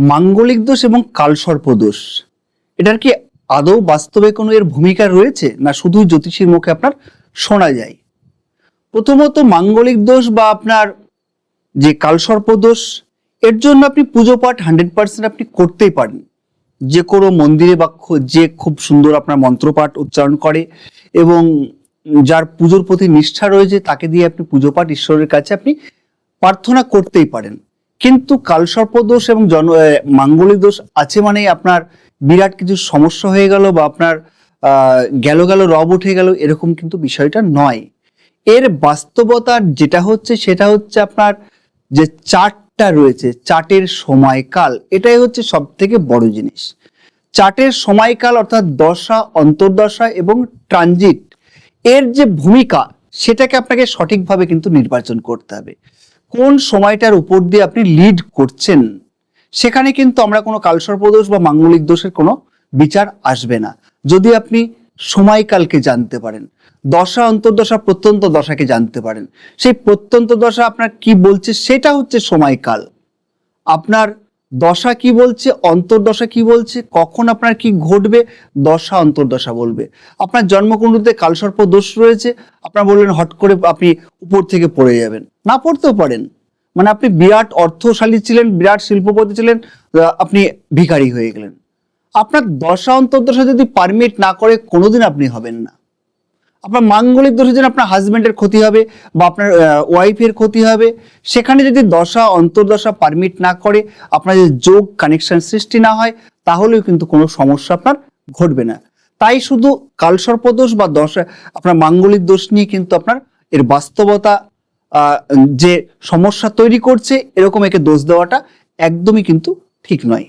মাঙ্গলিক দোষ এবং কালসর্প দোষ। এটার কি আদৌ বাস্তবে কোনো এর ভূমিকা রয়েছে? না শুধুই জ্যোতিষীর মুখে আপনার শোনা যায়? প্রথমত মাঙ্গলিক দোষ বা আপনার যে কালসর্প দোষ, এর জন্য আপনি পুজো পাঠ হান্ড্রেড পার্সেন্ট আপনি করতেই পারেন। যে কোনো মন্দিরে বা খু- যে খুব সুন্দর আপনার মন্ত্রপাঠ উচ্চারণ করে এবং যার পুজোর প্রতি নিষ্ঠা রয়েছে, তাকে দিয়ে আপনি পুজো পাঠ ঈশ্বরের কাছে আপনি প্রার্থনা করতেই পারেন। কিন্তু কালসর্প দোষ এবং জন মাঙ্গলিক দোষ আছে মানেই আপনার বিরাট কিছু সমস্যা হয়ে গেল বা আপনার গেল গেল, রব উঠে গেল, এরকম কিন্তু বিষয়টা নয়। এর বাস্তবতা যেটা হচ্ছে, সেটা হচ্ছে আপনার যে চার্টটা রয়েছে চার্টের সময়কাল, এটাই হচ্ছে সব থেকে বড় জিনিস। চার্টের সময়কাল অর্থাৎ দশা, অন্তর্দশা এবং ট্রানজিট, এর যে ভূমিকা, সেটাকে আপনাকে সঠিকভাবে কিন্তু নির্বাচন করতে হবে। কোন সময়টার উপর দিয়ে আপনি লিড করছেন? সেখানে কিন্তু আমরা কোনো কালসর্প দোষ বা মাঙ্গলিক দোষের কোনো বিচার আসবে না। যদি আপনি সময়কালকে জানতে পারেন, দশা, অন্তর্দশা, প্রত্যন্ত দশাকে জানতে পারেন, সেই প্রত্যন্ত দশা আপনার কি বলছে সেটা হচ্ছে সময়কাল। আপনার দশা কি বলছে? অন্তর্দশা কি বলছে? কখন আপনার কি ঘটবে? দশা, অন্তর্দশা বলবে। আপনার জন্মকুণ্ডুতে কালসর্প দোষ রয়েছে। আপনার বললেন, হট করে আপনি উপর থেকে পড়ে যাবেন। না পড়তেও পারেন। মানে আপনি বিরাট অর্থশালী ছিলেন, বিরাট শিল্পপতি ছিলেন আপনি ভিখারি হয়ে গেলেন। আপনার দশা, অন্তর্দশা যদি পারমিট না করে, কোনোদিন আপনি হবেন না। আপনার মাঙ্গলিক দোষের জন্য আপনার হাজবেন্ডের ক্ষতি হবে বা আপনার ওয়াইফের ক্ষতি হবে। সেখানে যদি দশা, অন্তর্দশা পারমিট না করে আপনার যদি যোগ কানেকশন সৃষ্টি না হয়, তাহলেও কিন্তু কোনো সমস্যা আপনার ঘটবে না। তাই শুধু কালসর্প দোষ বা দশা, আপনার মাঙ্গলিক দোষ নিয়ে কিন্তু আপনার এর বাস্তবতা যে সমস্যা তৈরি করছে, এরকম একে দোষ দেওয়াটা একদমই কিন্তু ঠিক নয়।